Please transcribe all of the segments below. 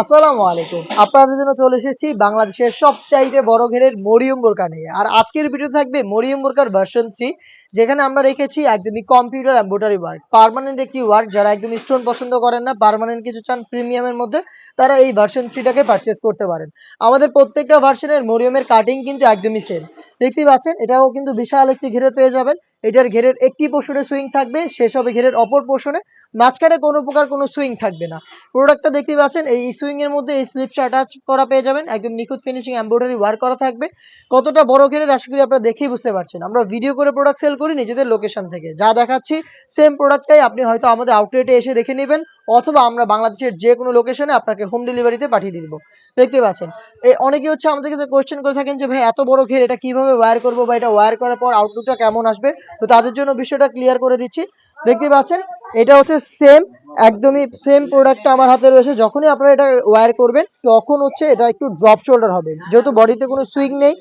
আসসালামু আলাইকুম। আপনাদের জন্য চলে এসেছি বাংলাদেশের সবচাইতে বড় ঘেরের মরিয়ম বোরকা নিয়ে। আর আজকের ভিডিও থাকবে মরিয়ম বোরকার ভার্সন থ্রি যেখানে আমরা রেখেছি একদমই কম্পিউটার এম্বোটারি ওয়ার্ক পার্মানেন্ট একটি ওয়ার্ক যারা একদম স্টোন পছন্দ করেন না পার্মানেন্ট কিছু চান প্রিমিয়ামের মধ্যে, তারা এই ভার্সন থ্রিটাকে পারচেস করতে পারেন। আমাদের প্রত্যেকটা ভার্সনের মরিয়মের কাটিং কিন্তু একদমই সেম দেখতেই পাচ্ছেন, এটাও কিন্তু বিশাল একটি ঘিরে পেয়ে যাবেন। এটার ঘেরের একটি পোর্শনে সুইং থাকবে, শেষ হবে ঘেরের অপর পোর্শনে মাঝখানে কোনো প্রকার কোনো সুইং থাকবে না। প্রোডাক্টটা দেখতে পাচ্ছেন, এই সুইং এর মধ্যে এই স্লিপসটা অ্যাটাচ করা পেয়ে যাবেন। একদম নিখুঁত ফিনিশিং এমব্রয়ডারি ওয়ার্ক করা থাকবে। কতটা বড় ঘেরের, আশা করি আপনারা দেখেই বুঝতে পারছেন। আমরা ভিডিও করে প্রোডাক্ট সেল করি নিজেদের লোকেশন থেকে। যা দেখাচ্ছি সেম প্রোডাক্টটাই আপনি হয়তো আমাদের আউটলেটে এসে দেখে নেবেন, অথবা আমরা বাংলাদেশের যে কোনো লোকেশনে আপনাকে হোম ডেলিভারিতে পাঠিয়ে দিব। দেখতে পাচ্ছেন, এই অনেকে হচ্ছে আমাদের কাছে কোয়েশ্চেন করে থাকেন যে, ভাই, এত বড় ঘের, এটা কীভাবে ওয়্যার করব বা এটা ওয়্যার করার পর আউটলুকটা কেমন আসবে? তো তাদের জন্য বিষয়টা ক্লিয়ার করে দিচ্ছি। দেখতে পাচ্ছেন, এটা হচ্ছে সেম একদমই সেম প্রোডাক্টটা আমার হাতে রয়েছে। যখনই আপনারা এটা ওয়্যার করবেন, তখন হচ্ছে এটা একটু ড্রপ শোল্ডার হবে। যেহেতু বডিতে কোনো সুইং নেই,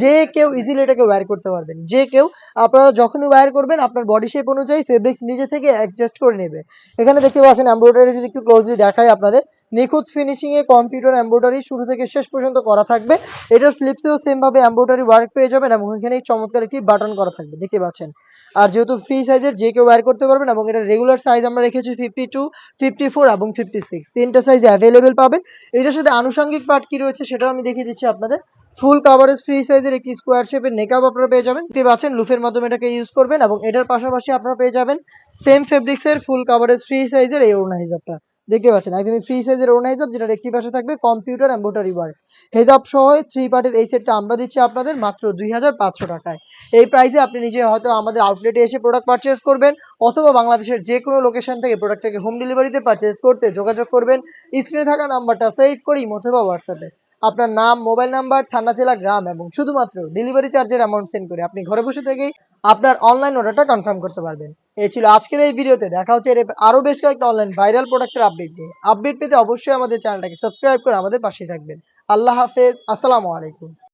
যে কেউ ইজিলি এটাকে ওয়্যার করতে পারবেন। যে কেউ, আপনারা যখনই ওয়্যার করবেন, আপনার বডি শেপ অনুযায়ী ফেব্রিক্স নিজে থেকে অ্যাডজাস্ট করে নেবে। এখানে দেখতে পাচ্ছেন এমব্রয়ডারি যদি একটু ক্লোজলি দেখাই আপনাদের নিখুঁত ফিনিশিংয়ে কম্পিউটার এম্ব্রয়ডারি শুরু থেকে শেষ পর্যন্ত করা থাকবে। এটার স্লিপসেও সেমভাবে ভাবে এমব্রয়ডারি ওয়ার্ক পেয়ে যাবেন এবং এখানে চমৎকার একটি বাটন করা থাকবে, দেখতে পাচ্ছেন। আর যেহেতু ফ্রি সাইজের যে কেউ ওয়্যার করতে পারবেন এবং এটা রেগুলার সাইজ আমরা রেখেছি ফিফটি টু ফিফটি ফোর এবং ফিফটি সিক্স তিনটা সাইজ অ্যাভেলেবেল পাবেন। এটার সাথে আনুষঙ্গিক পার্ট কি রয়েছে সেটাও আমি দেখিয়ে দিচ্ছি আপনাদের। ফুল কাভারেজ ফ্রি সাইজের একটি স্কোয়ার শেপের নেকআপ আপনারা পেয়ে যাবেন। দেখতে পাচ্ছেন লুফের মাধ্যমে এটাকে ইউজ করবেন এবং এটার পাশাপাশি আপনারা পেয়ে যাবেন সেম ফেব্রিক্সের ফুল কাভারেজ ফ্রি সাইজের এই ওড়না হিসাবটা দেখতে পাচ্ছেন, একদমই ফ্রি সাইজের ওড়না হিসাব যেটার একটি পাশে থাকবে কম্পিউটার এম্বোটারি ওয়ার্ক হেজাব সহ থ্রি পার্টের এই সেটটা আমরা দিচ্ছি আপনাদের মাত্র দুই হাজার পাঁচশো টাকায়। এই প্রাইসে আপনি নিজে হয়তো আমাদের আউটলেটে এসে প্রোডাক্ট পারচেস করবেন অথবা বাংলাদেশের যে কোনো লোকেশন থেকে প্রোডাক্টটাকে হোম ডেলিভারিতে পারচেস করতে যোগাযোগ করবেন। স্ক্রিনে থাকা নাম্বারটা সেভ করি অথবা হোয়াটসঅ্যাপে আপনার নাম, মোবাইল নাম্বার, থানা, জেলা, গ্রাম এবং শুধুমাত্র ডেলিভারি চার্জের অ্যামাউন্ট সেন্ড করে আপনি ঘরে বসে থেকেই আপনার অনলাইন অর্ডারটা কনফার্ম করতে পারবেন। এই ছিল আজকের এই ভিডিওতে দেখা হচ্ছে এর আরও বেশ কয়েকটা অনলাইন ভাইরাল প্রোডাক্টের আপডেট নিয়ে। আপডেট পেতে অবশ্যই আমাদের চ্যানেলটাকে সাবস্ক্রাইব করে আমাদের পাশে থাকবেন। আল্লাহ হাফেজ। আসসালামু আলাইকুম।